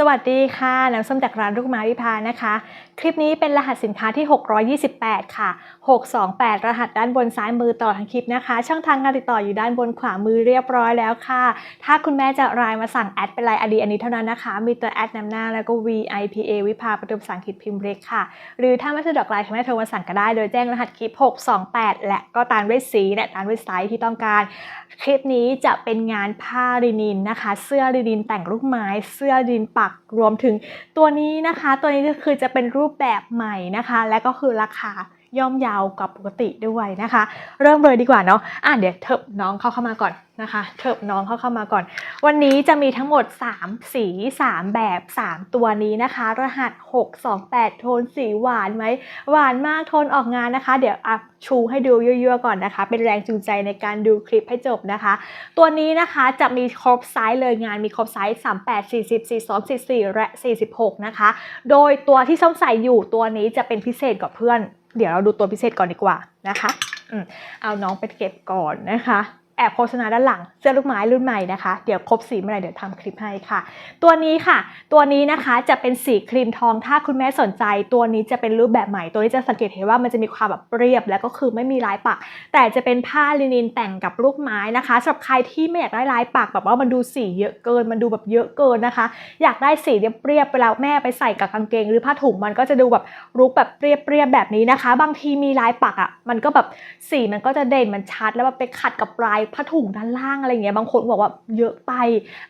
สวัสดีค่ะ น้ำส้มจากร้านลูกไม้วิพานะคะ คลิปนี้เป็นรหัสสินค้าที่ 628 ค่ะ 628 รหัสด้านบนซ้ายมือต่อทางคลิปนะคะ ช่องทางการติดต่ออยู่ด้านบนขวามือเรียบร้อยแล้วค่ะ ถ้าคุณแม่จะรายมาสั่งแอดเป็นไลน์อดีอันนี้เท่านั้นนะคะ มีตัวแอดนำหน้าแล้วก็ VIPA วิภาประตูภาษาอังกฤษพิมพ์เล็กค่ะ หรือถ้าไม่สะดวกไลน์คุณแม่โทรมาสั่งก็ได้ โดยแจ้งรหัสคลิป 628 และก็ตามด้วยสีและตามด้วยไซส์ที่ต้องการ คลิปนี้จะเป็นงานผ้าลินินนะคะ เสื้อลินินแต่งลูกไม้ เสื้อลินินปักรวมถึงตัวนี้นะคะ ตัวนี้ก็คือจะเป็นรูปแบบใหม่นะคะ และก็คือราคา ย่อมยาวกว่าปกติด้วยนะคะ เริ่มเลยดีกว่าเนาะอะเดี๋ยวเถิบน้องเข้าเข้ามาก่อนนะคะ เถิบน้องเข้าเข้ามาก่อน วันนี้จะมีทั้งหมด 3 สี 3 แบบ 3 ตัวนี้นะคะ รหัส 628 โทนสีหวานไหมหวานมากโทนออกงานนะคะ เดี๋ยวอัพชูให้ดูเยั่วๆก่อนนะคะ เป็นแรงจูงใจในการดูคลิปให้จบนะคะ ตัวนี้นะคะจะมีครบไซส์เลยงานมีครบไซส์ 38 40 42 44 และ 46 นะคะ โดยตัวที่ส้มใส่อยู่ตัวนี้จะเป็นพิเศษกว่าเพื่อน เดี๋ยวเราดูตัวพิเศษก่อนดีกว่านะคะอืมเอาน้องไปเก็บก่อนนะคะ แอบโฆษณาด้านหลังเสื้อลูกไม้รุ่นใหม่นะคะ เดี๋ยวครบสีเมื่อไหร่เดี๋ยวทำคลิปให้ค่ะ ตัวนี้ค่ะ ตัวนี้นะคะจะเป็นสีครีมทองถ้าคุณแม่สนใจ ตัวนี้จะเป็นรูปแบบใหม่ ตัวนี้จะสังเกตเห็นว่ามันจะมีความแบบเรียบ แล้วก็คือไม่มีลายปัก แต่จะเป็นผ้าลินินแต่งกับลูกไม้นะคะสำหรับใครที่ไม่อยากได้ลายปักแบบว่ามันดูสีเยอะเกิน มันดูแบบเยอะเกินนะคะ อยากได้สีเรียบๆเวลาแม่ไปใส่กับกางเกง หรือผ้าถุงมันก็จะดูแบบลุกแบบเรียบๆแบบนี้นะคะ บางทีมีลายปักอะ่ะมันก็แบบสีมันก็จะเด่นมันชัดแล้วแบบไปขัดกับลายผ้าถุงด้านล่างอะไรเงี้ยบางคนบอกว่าเยอะไป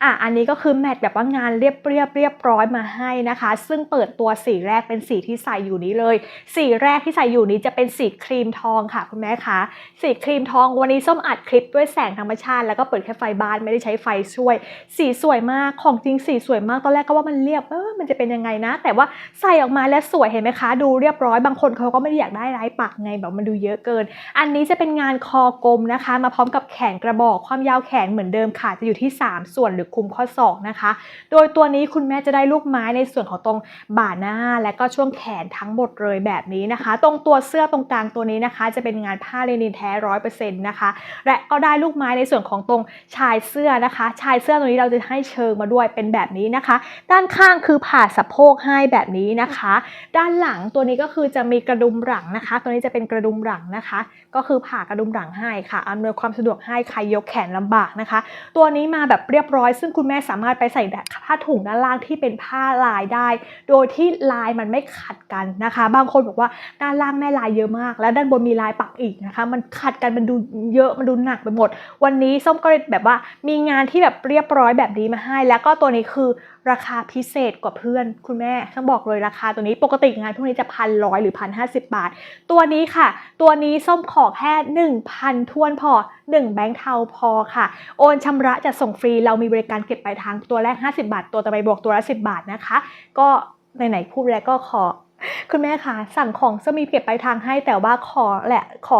อะอันนี้ก็คือแมทแบบว่างานเรียบเรียบเรียบร้อยมาให้นะคะ ซึ่งเปิดตัวสีแรกเป็นสีที่ใส่อยู่นี้เลย สีแรกที่ใส่อยู่นี้จะเป็นสีครีมทองค่ะคุณแม่คะสีครีมทองวันนี้ส้มอัดคลิปด้วยแสงธรรมชาติ แล้วก็เปิดแค่ไฟบ้านไม่ได้ใช้ไฟช่วย สีสวยมากของจริงสีสวยมากตอนแรกก็ว่ามันเรียบเออมันจะเป็นยังไงนะ แต่ว่าใส่ออกมาแล้วสวยเห็นไหมคะ ดูเรียบร้อยบางคนเขาก็ไม่ได้อยากได้ลายปักไงแบบมันดูเยอะเกิน อันนี้จะเป็นงานคอกลมนะคะ มาพร้อมกับแขนกระบอก ความยาวแขนเหมือนเดิมค่ะจะอยู่ที่ 3 ส่วนหรือคุมข้อศอกนะคะ โดยตัวนี้คุณแม่จะได้ลูกไม้ในส่วนของตรงบ่าหน้า และก็ช่วงแขนทั้งหมดเลยแบบนี้นะคะ ตรงตัวเสื้อตรงกลางตัวนี้นะคะ จะเป็นงานผ้าเลนินแท้ร้อยเปอร์เซ็นต์นะคะและก็ได้ลูกไม้ในส่วนของตรงชายเสื้อนะคะ ชายเสื้อตรงนี้เราจะให้เชิงมาด้วยเป็นแบบนี้นะคะ ด้านข้างคือผ่าสะโพกให้แบบนี้นะคะ ด้านหลังตัวนี้ก็คือจะมีกระดุมหลังนะคะ ตัวนี้จะเป็นกระดุมหลังนะคะ ก็คือผ่ากระดุมหลังให้ค่ะอำนวยความสะดวกให้ใครยกแขนลำบากนะคะ ตัวนี้มาแบบเรียบร้อย ซึ่งคุณแม่สามารถไปใส่ผ้าถุงด้านล่างที่เป็นผ้าลายได้ โดยที่ลายมันไม่ขัดกันนะคะ บางคนบอกว่าด้านล่างแม่ลายเยอะมาก แล้วด้านบนมีลายปักอีกนะคะ มันขัดกันมันดูเยอะมันดูหนักไปหมด วันนี้ส้มก็เลยแบบว่ามีงานที่แบบเรียบร้อยแบบนี้มาให้ แล้วก็ตัวนี้คือราคาพิเศษกว่าเพื่อน คุณแม่ต้องบอกเลยราคาตัวนี้ปกติงานพวกนี้จะพันร้อยหรือพันห้าสิบบาท ตัวนี้ค่ะ ตัวนี้ส้มขอแค่หนึ่งพันทวนพอหนึ่งแบงค์เทาพอค่ะ โอนชำระจะส่งฟรี เรามีบริการเก็บปลายทางตัวแรก 50 บาท ตัวต่อไปบวกตัวละ 10 บาทนะคะ ก็ไหนๆพูดแล้วก็ขอ คุณแม่คะสั่งของจะมีเก็บปลายทางให้แต่ว่าขอแหละขอ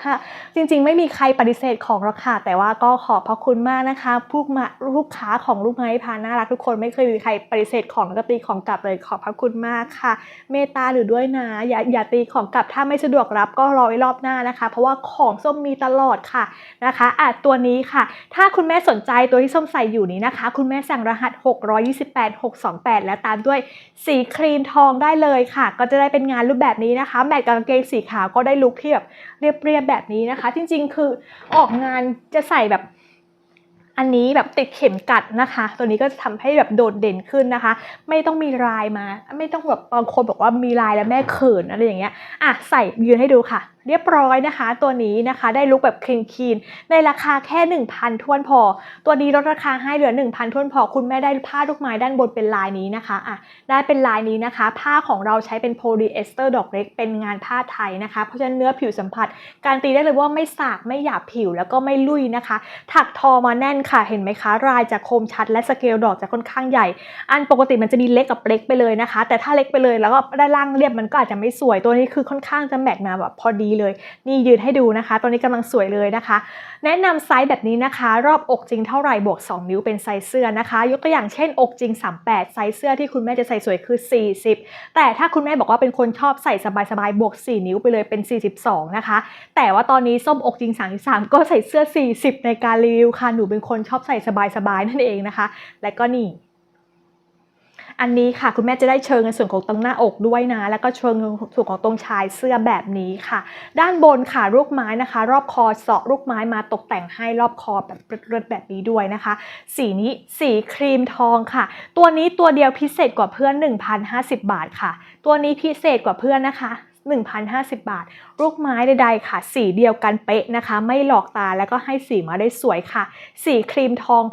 ถ้าจริงๆ ไม่มีใครปฏิเสธของหรอกค่ะ แต่ว่าก็ขอบพระคุณมากนะคะผู้มาลูกค้าของลูกไม้พาน่ารักทุกคนไม่เคยมีใครปฏิเสธของแล้วก็ตีของกลับเลยขอบพระคุณมากค่ะ เมตตาหรือด้วยนะอย่าอย่าตีของกลับถ้าไม่สะดวกรับก็รอไว้รอบหน้านะคะ เพราะว่าของส้มมีตลอดค่ะนะคะอะตัวนี้ค่ะ ถ้าคุณแม่สนใจตัวที่ส้มใส่อยู่นี้นะคะ คุณแม่สั่งรหัส 628 628 แล้วตามด้วยสีครีมทองได้เลยค่ะ ก็จะได้เป็นงานรูปแบบนี้นะคะแมทกับกางเกงสีขาวก็ได้ลุคที่แบบเรียบๆแบบนี้นะคะ จริงๆ คือออกงานจะใส่แบบอันนี้แบบติดเข็มกัดนะคะ ตัวนี้ก็จะทำให้แบบโดดเด่นขึ้นนะคะ ไม่ต้องมีลายมา ไม่ต้องแบบบางคนบอกว่ามีลายแล้วแม่เขินอะไรอย่างเงี้ยอะใส่ยืนให้ดูค่ะ เรียบร้อยนะคะ ตัวนี้นะคะได้ลุคแบบคลีนคีนในราคาแค่ 1,000ท้วนพอ ตัวนี้ลดราคาให้เหลือ 1,000ท้วนพอ คุณแม่ได้ผ้าลูกไม้ด้านบนเป็นลายนี้นะคะอะได้เป็นลายนี้นะคะ ผ้าของเราใช้เป็นโพลีเอสเตอร์ดอกเล็กเป็นงานผ้าไทยนะคะ เพราะฉะนั้นเนื้อผิวสัมผัส การตีได้เลยว่าไม่สากไม่หยาบผิวแล้วก็ไม่ลุยนะคะ ถักทอมาแน่นค่ะเห็นไหมคะรายจะคมชัดและสเกลดอกจะค่อนข้างใหญ่ อันปกติมันจะมีเล็กกับเล็กไปเลยนะคะ แต่ถ้าเล็กไปเลยแล้วก็ด้านล่างเรียบมันก็อาจจะไม่สวยตัวนี้คือค่อนข้างจะแมทมาแบบพอดีเลย นี่ยืนให้ดูนะคะตัวนี้กำลังสวยเลยนะคะ แนะนำไซส์แบบนี้นะคะ รอบอกจริงเท่าไหร่บวก 2 นิ้วเป็นไซส์เสื้อนะคะ ยกตัวอย่างเช่น อกจริง 38 ไซส์เสื้อที่คุณแม่จะใส่สวยคือ 40 แต่ถ้าคุณแม่บอกว่าเป็นคนชอบใส่สบายๆบวก 4 นิ้วไปเลยเป็น 42 นะคะ แต่ว่าตอนนี้ส้มอกจริง 33 ก็ใส่เสื้อ 40 ในการรีวิวค่ะหนูเป็นคนชอบใส่สบายๆนั่นเองนะคะ และก็นี่ อันนี้ค่ะคุณแม่จะได้เชิงในส่วนของตรงหน้าอกด้วยนะ แล้วก็เชิงส่วนของตรงชายเสื้อแบบนี้ค่ะ ด้านบนค่ะลูกไม้นะคะ รอบคอเสาะลูกไม้มาตกแต่งให้รอบคอแบบเลิศๆแบบนี้ด้วยนะคะ สีนี้สีครีมทองค่ะ ตัวนี้ตัวเดียวพิเศษกว่าเพื่อน 1,050 บาทค่ะ ตัวนี้พิเศษกว่าเพื่อนนะคะ1,050 บาท ลูกไม้ใดๆค่ะ สีเดียวกันเป๊ะนะคะ ไม่หลอกตาแล้วก็ให้สีมาได้สวยค่ะ สีครีมทอง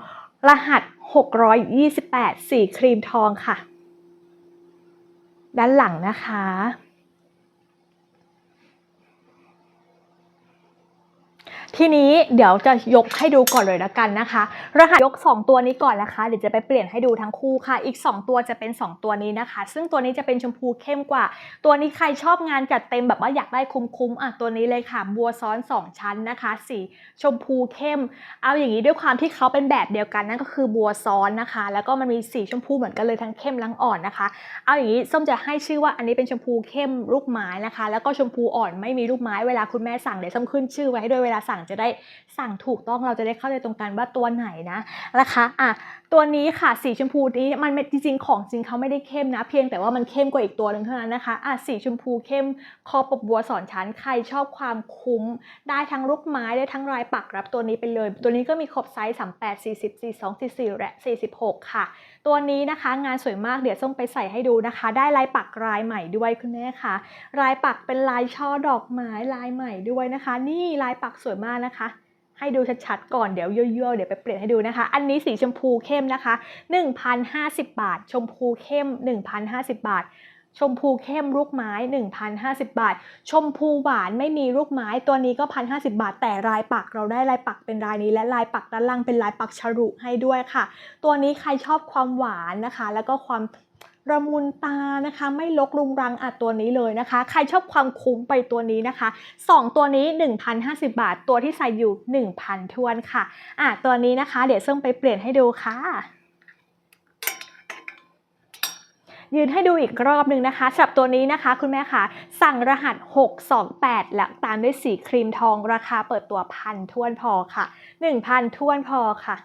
รหัส 628 สีครีมทองค่ะ ด้านหลังนะคะ ทีนี้เดี๋ยวจะยกให้ดูก่อนเลยละกันนะคะ รหัสยก 2 ตัวนี้ก่อนนะคะ เดี๋ยวจะไปเปลี่ยนให้ดูทั้งคู่ค่ะ อีก 2 ตัวจะเป็น 2 ตัวนี้นะคะ ซึ่งตัวนี้จะเป็นชมพูเข้มกว่า ตัวนี้ใครชอบงานจัดเต็มแบบว่าอยากได้คุ้มๆอะตัวนี้เลยค่ะ บัวซ้อน 2 ชั้นนะคะสีชมพูเข้ม เอาอย่างนี้ด้วยความที่เขาเป็นแบบเดียวกันนั่นก็คือบัวซ้อนนะคะ แล้วก็มันมีสีชมพูเหมือนกันเลยทั้งเข้มทั้งอ่อนนะคะ เอาอย่างนี้ส้มจะให้ชื่อว่าอันนี้เป็นชมพูเข้มลูกไม้นะคะ แล้วก็ชมพูอ่อนไม่มีลูกไม้เวลาคุณแม่สั่งเดี๋ยวส้มขึ้นชื่อไว้ให้ด้วยเวลาสั่งจะได้สั่งถูกต้องเราจะได้เข้าใจตรงกันว่าตัวไหนนะนะคะอะตัวนี้ค่ะสีชมพูนี้มันจริงๆของจริงเขาไม่ได้เข้มนะ เพียงแต่ว่ามันเข้มกว่าอีกตัวหนึ่งเท่านั้นนะคะอะสีชมพูเข้มคอปบัวสอนชั้นใครชอบความคุ้ม ได้ทั้งลูกไม้ได้ทั้งลายปักรับตัวนี้ไปเลย ตัวนี้ก็มีครบไซส์38 40 42 44และ46 ค่ะ ตัวนี้นะคะงานสวยมากเดี๋ยวส้มไปใส่ให้ดูนะคะ ได้ลายปักลายใหม่ด้วยคุณแม่ค่ะลายปักเป็นลายช่อดอกไม้ลายใหม่ด้วยนะคะ นี่ลายปักสวยมากนะคะให้ดูชัดๆก่อนเดี๋ยวเยอะๆเดี๋ยวไปเปลี่ยนให้ดูนะคะ อันนี้สีชมพูเข้มนะคะ 1,050 บาท ชมพูเข้ม 1,050 บาท ชมพูเข้มลูกไม้ 1,050 บาท ชมพูหวานไม่มีลูกไม้ตัวนี้ก็ 1,050 บาท แต่ลายปักเราได้ลายปักเป็นลายนี้ และลายปักด้านล่างเป็นลายปักฉลุให้ด้วยค่ะ ตัวนี้ใครชอบความหวานนะคะ แล้วก็ความระมุนตานะคะ ไม่ลกรุงรังอัดตัวนี้เลยนะคะ ใครชอบความคุ้มไปตัวนี้นะคะ 2 ตัวนี้ 1,050 บาท ตัวที่ใส่อยู่ 1,000ทวนค่ะอะตัวนี้นะคะ เดี๋ยวเซึ่งไปเปลี่ยนให้ดูค่ะ ยืนให้ดูอีกรอบหนึ่งนะคะสำหรับตัวนี้นะคะ คุณแม่คะสั่งรหัส 628 และตามด้วยสีครีมทองราคาเปิดตัวพันท้วนพอค่ะ 1,000ท้วนพอค่ะ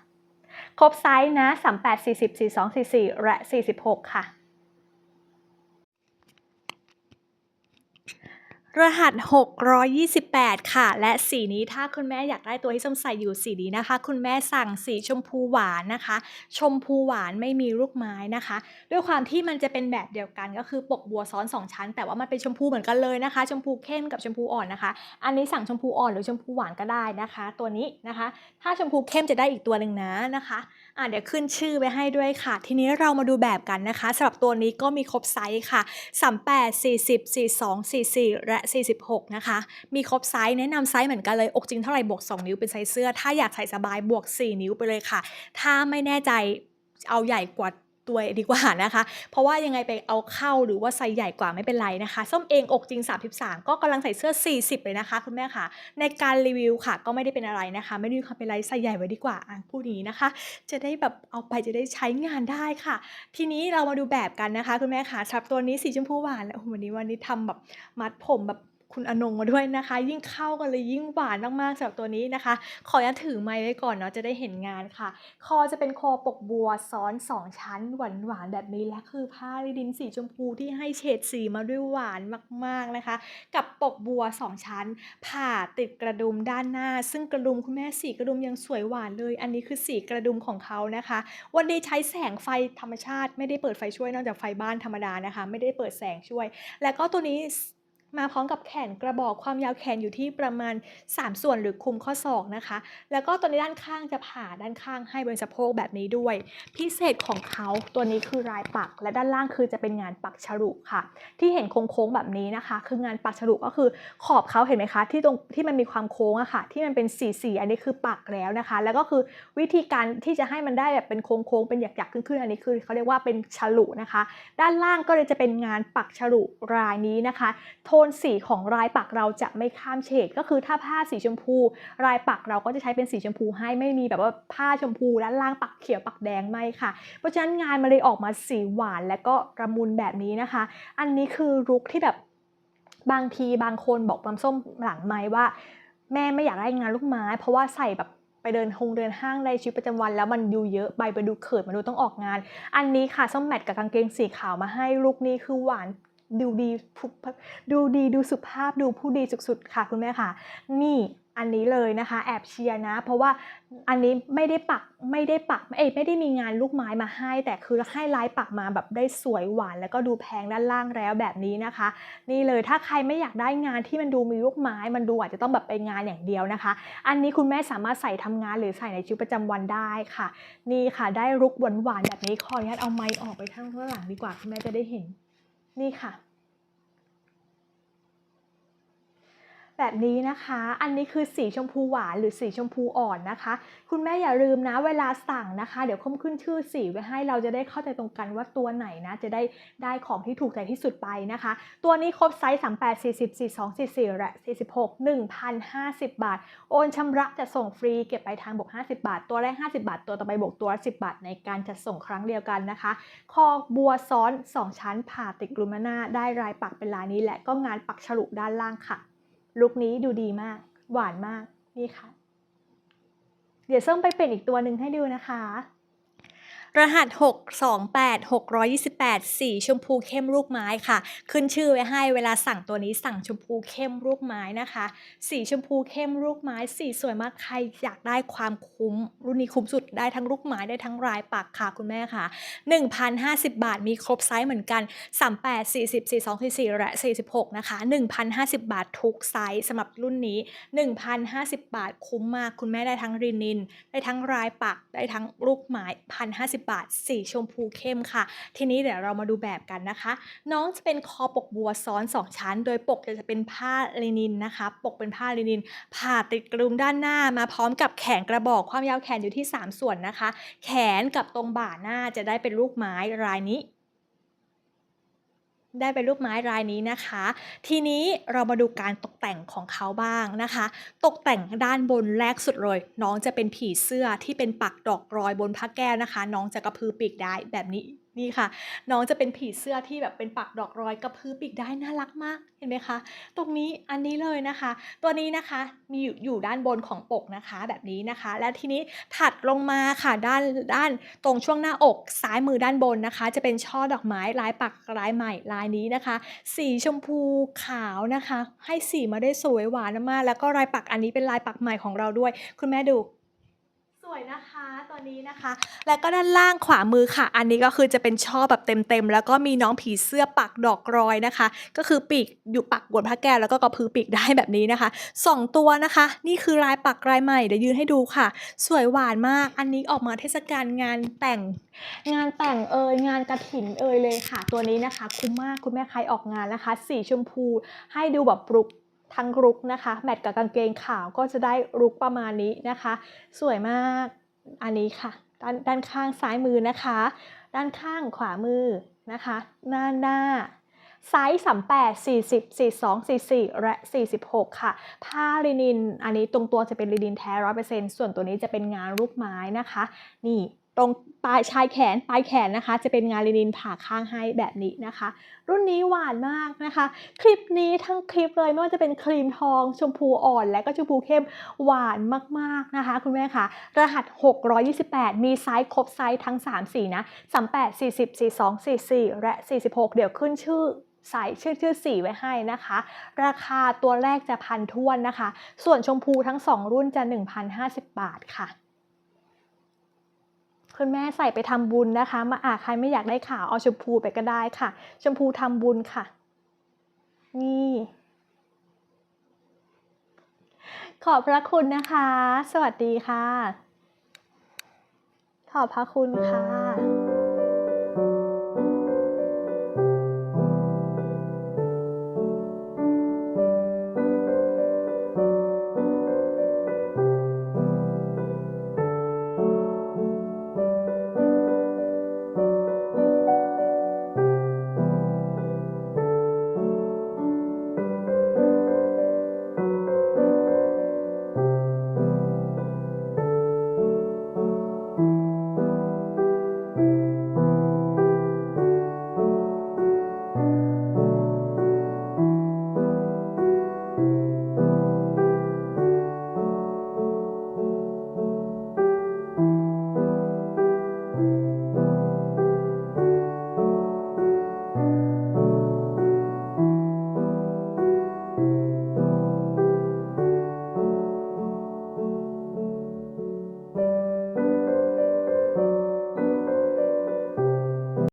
ครบไซส์นะ 38 40 42 44 และ 46 ค่ะ รหัส 628 ค่ะ และสีนี้ถ้าคุณแม่อยากได้ตัวที่ส้มใส่อยู่สีนี้นะคะ คุณแม่สั่งสีชมพูหวานนะคะ ชมพูหวานไม่มีลูกไม้นะคะ ด้วยความที่มันจะเป็นแบบเดียวกันก็คือปกบัวซ้อน 2 ชั้น แต่ว่ามันเป็นชมพูเหมือนกันเลยนะคะ ชมพูเข้มกับชมพูอ่อนนะคะ อันนี้สั่งชมพูอ่อนหรือชมพูหวานก็ได้นะคะ ตัวนี้นะคะ ถ้าชมพูเข้มจะได้อีกตัวหนึ่งนะนะคะ อะเดี๋ยวขึ้นชื่อไปให้ด้วยค่ะ ทีนี้เรามาดูแบบกันนะคะสำหรับตัวนี้ก็มีครบไซส์ค่ะ 38 40 42 44 และ 46 นะคะ มีครบไซส์แนะนำไซส์เหมือนกันเลยอกจริงเท่าไหร่บวก 2 นิ้วเป็นไซส์เสื้อ ถ้าอยากใส่สบายบวก 4 นิ้วไปเลยค่ะ ถ้าไม่แน่ใจเอาใหญ่กว่า ตัวดีกว่านะคะ เพราะว่ายังไงไปเอาเข้าหรือว่าไซส์ใหญ่กว่าไม่เป็นไรนะคะ ส้มเองอกจริง 33 ก็กำลังใส่เสื้อ 40 เลยนะคะ คุณแม่ค่ะ ในการรีวิวค่ะ ก็ไม่ได้เป็นอะไรนะคะ ไม่ได้มีความเป็นไรใส่ใหญ่ไว้ดีกว่าอะพูดอย่างนี้นะคะ จะได้แบบเอาไปจะได้ใช้งานได้ค่ะ ทีนี้เรามาดูแบบกันนะคะ คุณแม่ค่ะสำหรับตัวนี้สีชมพูหวานแล้ววันนี้วันนี้ทำแบบมัดผมแบบ คุณอนงมาด้วยนะคะ ยิ่งเข้ากันเลยยิ่งหวานมากๆสำหรับตัวนี้นะคะ ขออนุญาตถือไม้ไว้ก่อนเนาะจะได้เห็นงานค่ะ คอจะเป็นคอปกบัวซ้อน2ชั้นหวานๆแบบนี้และคือผ้าลิดินสีชมพูที่ให้เฉดสีมาด้วยหวานมากๆนะคะ กับปกบัว2ชั้น ผ่าติดกระดุมด้านหน้า ซึ่งกระดุมคุณแม่สีกระดุมยังสวยหวานเลย อันนี้คือสีกระดุมของเขานะคะ วันนี้ใช้แสงไฟธรรมชาติ ไม่ได้เปิดไฟช่วยนอกจากไฟบ้านธรรมดานะคะ ไม่ได้เปิดแสงช่วย แล้วก็ตัวนี้ มาพร้อมกับแขนกระบอกความยาวแขนอยู่ที่ประมาณ 3 ส่วนหรือคุมข้อศอกนะคะ แล้วก็ตัวนี้ด้านข้างจะผ่าด้านข้างให้บนสะโพกแบบนี้ด้วย พิเศษของเขาตัวนี้คือลายปัก และด้านล่างคือจะเป็นงานปักฉลุค่ะ ที่เห็นโค้งๆแบบนี้นะคะ คืองานปักฉลุก็คือขอบเขาเห็นไหมคะ ที่ตรงที่มันมีความโค้งอะค่ะ ที่มันเป็นสีสีๆอันนี้คือปักแล้วนะคะ แล้วก็คือวิธีการที่จะให้มันได้แบบเป็นโค้งๆเป็นหยักๆขึ้นๆอันนี้คือเขาเรียกว่าเป็นฉลุนะคะ ด้านล่างก็เลยจะเป็นงานปักฉลุรายนี้นะคะโทนสีของลายปักเราจะไม่ข้ามเฉดก็คือถ้าผ้าสีชมพูลายปักเราก็จะใช้เป็นสีชมพูให้ไม่มีแบบว่าผ้าชมพูด้านล่างปักเขียวปักแดงไม่ค่ะ เพราะฉะนั้นงานมันเลยออกมาสีหวานและก็ระมุนแบบนี้นะคะ อันนี้คือลุคที่แบบบางทีบางคนบอกน้ำส้มหลังไม้ว่า แม่ไม่อยากได้งานลูกไม้ เพราะว่าใส่แบบไปเดินฮงเดินห้างในชีวิตประจำวันแล้วมันดูเยอะไปไปดูเขินมาดูต้องออกงาน อันนี้ค่ะส้มแมทกับกางเกงสีขาวมาให้ลูกนี้คือหวาน ดูดีผู้ดูดีดูสุภาพดูผู้ดีสุดๆค่ะคุณแม่ค่ะ นี่อันนี้เลยนะคะแอบเชียร์นะ เพราะว่าอันนี้ไม่ได้ปักไม่ได้ปักเอ้ไม่ได้มีงานลูกไม้มาให้ แต่คือให้ลายปักมาแบบได้สวยหวาน แล้วก็ดูแพงด้านล่างแล้วแบบนี้นะคะ นี่เลยถ้าใครไม่อยากได้งานที่มันดูมีลูกไม้ มันดูอาจจะต้องแบบไปงานอย่างเดียวนะคะ อันนี้คุณแม่สามารถใส่ทำงานหรือใส่ในชีวิตประจำวันได้ค่ะ นี่ค่ะได้ลุกหวานๆแบบนี้ขออนุญาตเอาไม้ออกไปทางข้างหลังดีกว่าคุณแม่จะได้เห็น นี่ค่ะ แบบนี้นะคะ อันนี้คือสีชมพูหวานหรือสีชมพูอ่อนนะคะ คุณแม่อย่าลืมนะเวลาสั่งนะคะ เดี๋ยวค่มขึ้นชื่อสีไว้ให้เราจะได้เข้าใจตรงกันว่าตัวไหนนะ จะได้ได้ของที่ถูกใจที่สุดไปนะคะ ตัวนี้ครบไซส์ 38 40 42 44 และ 46 1,050 บาท โอนชำระจะส่งฟรีเก็บไปทางบวก 50 บาท ตัวแรก 50 บาท ตัวต่อไปบวกตัวละ10 บาท ในการจัดส่งครั้งเดียวกันนะคะคอบัวซ้อน 2 ชั้นผ่าติกลูมาน่าได้ลายปักเป็นลายนี้และก็งานปักฉลุด้านล่างค่ะ ลุคนี้ดูดีมาก หวานมาก นี่ค่ะ เดี๋ยวส้มไปเปลี่ยนอีกตัวหนึ่งให้ดูนะคะ รหัส 628 628 สีชมพูเข้มลูกไม้ค่ะ ขึ้นชื่อไว้ให้เวลาสั่งตัวนี้สั่งชมพูเข้มลูกไม้นะคะ สีชมพูเข้มลูกไม้ สีสวยมากใครอยากได้ความคุ้ม รุ่นนี้คุ้มสุดได้ทั้งลูกไม้ได้ทั้งลายปักค่ะคุณแม่ค่ะ 1,050 บาทมีครบไซส์เหมือนกัน 38 40 42 44และ 46 นะคะ 1,050 บาททุกไซส์สำหรับรุ่นนี้ 1,050 บาทคุ้มมากคุณแม่ได้ทั้งรินิน ได้ทั้งลายปักได้ทั้งลูกไม้1,050บาท สีชมพูเข้มค่ะ ทีนี้เดี๋ยวเรามาดูแบบกันนะคะ น้องจะเป็นคอปกบัวซ้อน 2 ชั้น โดยปกจะเป็นผ้าลินินนะคะ ปกเป็นผ้าลินิน ผ่าติดกลุมด้านหน้ามาพร้อมกับแขนกระบอกความยาวแขนอยู่ที่ 3 ส่วนนะคะ แขนกับตรงบ่าหน้าจะได้เป็นลูกไม้รายนี้ ได้เป็นรูปไม้รายนี้นะคะ ทีนี้เรามาดูการตกแต่งของเขาบ้างนะคะ ตกแต่งด้านบนแรกสุดเลย น้องจะเป็นผีเสื้อที่เป็นปักดอกรอยบนผ้าแก้วนะคะ น้องจะกระพือปีกได้แบบนี้ นี่ค่ะ น้องจะเป็นผีเสื้อที่แบบเป็นปักดอกรอยกระพือปีกได้น่ารักมากเห็นไหมคะ ตรงนี้อันนี้เลยนะคะ ตัวนี้นะคะมีอยู่อยู่ด้านบนของปกนะคะแบบนี้นะคะ และทีนี้ถัดลงมาค่ะด้านด้านตรงช่วงหน้าอกซ้ายมือด้านบนนะคะ จะเป็นช่อดอกไม้ลายปักลายใหม่ลายนี้นะคะ สีชมพูขาวนะคะ ให้สีมาได้สวยหวานมากแล้วก็ลายปักอันนี้เป็นลายปักใหม่ของเราด้วย คุณแม่ดู วยนะคะตัวนี้นะคะ แล้วก็ด้านล่างขวามือค่ะ อันนี้ก็คือจะเป็นช่อแบบเต็มๆ แล้วก็มีน้องผีเสื้อปักดอกรอยนะคะ ก็คือปีกอยู่ปักบนผ้าแก้วแล้วก็กระพือปีกได้แบบนี้นะคะสองตัวนะคะ นี่คือลายปักลายใหม่เดี๋ยวยืนให้ดูค่ะ สวยหวานมาก อันนี้ออกมาเทศกาลงานแต่ง งานแต่งเอ่ยงานกระถินเอ่ยเลยค่ะ ตัวนี้นะคะ คุ้มมากคุณแม่ใครออกงานนะคะ สีชมพูให้ดูแบบปลุก ทั้งรุกนะคะ แมทกับกางเกงขาวก็จะได้รุกประมาณนี้นะคะ สวยมากอันนี้ค่ะ ด้านด้านข้างซ้ายมือนะคะ ด้านข้างขวามือนะคะ หน้าหน้าไซส์38 40 42 44 และ 46 ค่ะ ผ้าลินิน อันนี้ตรงตัวจะเป็นลินินแท้ 100%ส่วนตัวนี้จะเป็นงานลูกไม้นะคะ นี่ตรง ปลายชายแขนปลายแขนนะคะ จะเป็นงานลินินผ่าข้างให้แบบนี้นะคะ รุ่นนี้หวานมากนะคะ คลิปนี้ทั้งคลิปเลยไม่ว่าจะเป็นครีมทองชมพูอ่อน และก็ชมพูเข้มหวานมากๆนะคะ คุณแม่คะรหัส 628 มีไซส์ครบไซส์ทั้ง 3 สีนะ 38 40 42 44 และ 46 เดี๋ยวขึ้นชื่อใส่ชื่อชื่อสีไว้ให้นะคะ ราคาตัวแรกจะพันท้วนนะคะ ส่วนชมพูทั้ง 2 รุ่นจะ 1,050 บาทค่ะ คุณแม่ใส่ไปทำบุญนะคะ มาอาใครไม่อยากได้ขาวเอาชมพูไปก็ได้ค่ะ ชมพูทำบุญค่ะ นี่ ขอบพระคุณนะคะ สวัสดีค่ะ ขอบพระคุณค่ะ